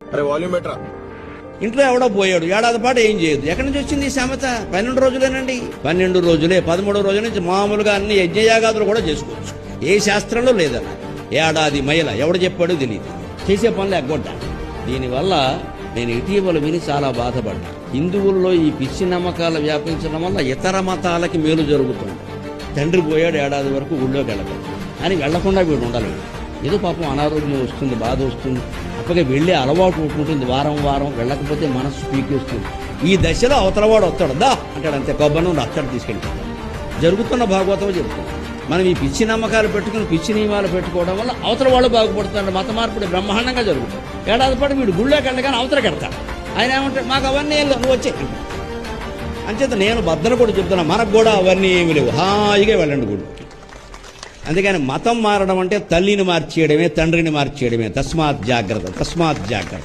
అరే వాల్యూమ్ బెటరా ఇంట్లో ఎవడో పోయాడు. ఏడాది పాటు ఏం చేయదు. ఎక్కడి నుంచి వచ్చింది ఈ సమత పన్నెండు రోజులేనండి. పన్నెండు రోజులే పదమూడో రోజుల నుంచి మామూలుగా అన్ని యజ్ఞయాగాదులు కూడా చేసుకోవచ్చు. ఏ శాస్త్రంలో లేదన్న ఏడాది మహిళ ఎవడు చెప్పాడో తెలియదు చేసే పనులు ఎగ్గొట్ట. దీనివల్ల నేను ఇటీవల విని చాలా బాధపడ్డా. హిందువుల్లో ఈ పిచ్చి నమ్మకాలు వ్యాపించడం వల్ల ఇతర మతాలకి మేలు జరుగుతుంది. తండ్రి పోయాడు ఏడాది వరకు ఊళ్ళోకి వెళ్ళదు అని వెళ్ళకుండా వీడు ఉండలేడు. ఏదో పాపం అనారోగ్యం వస్తుంది బాధ వస్తుంది. అప్పటికే వెళ్ళే అలవాటు ఉంటుంది. వారం వారం వెళ్ళకపోతే మనసు పీకేస్తుంది. ఈ దశలో అవతలవాడు వస్తాడు. దా అంటాడు అంతే. కొబ్బరి నుండి అత్తడు తీసుకెళ్ళిపోతాడు జరుగుతున్న భాగవతం చెప్తుంది మనం ఈ పిచ్చి నమ్మకాలు పెట్టుకుని పిచ్చి నియమాలు పెట్టుకోవడం వల్ల అవతల వాళ్ళు బాగుపడుతున్నాడు మత మార్పుడు బ్రహ్మాండంగా జరుగుతుంది ఏడాది పాటు వీడు గుళ్ళోకి కానీ అవతల కడతాడు ఆయన ఏమంటాడు? మాకు అవన్నీ ఏం నువ్వు వచ్చే. అంచేత నేను బద్దన కూడా చెప్తున్నా. మనకు కూడా అవన్నీ ఏమి లేవు. హాయిగా వెళ్ళండి గుడికి. అందుకని మతం మారడం అంటే తల్లిని మార్చేయడమే తండ్రిని మార్చేయడమే. తస్మాత్ జాగ్రత్త తస్మాత్ జాగ్రత్త.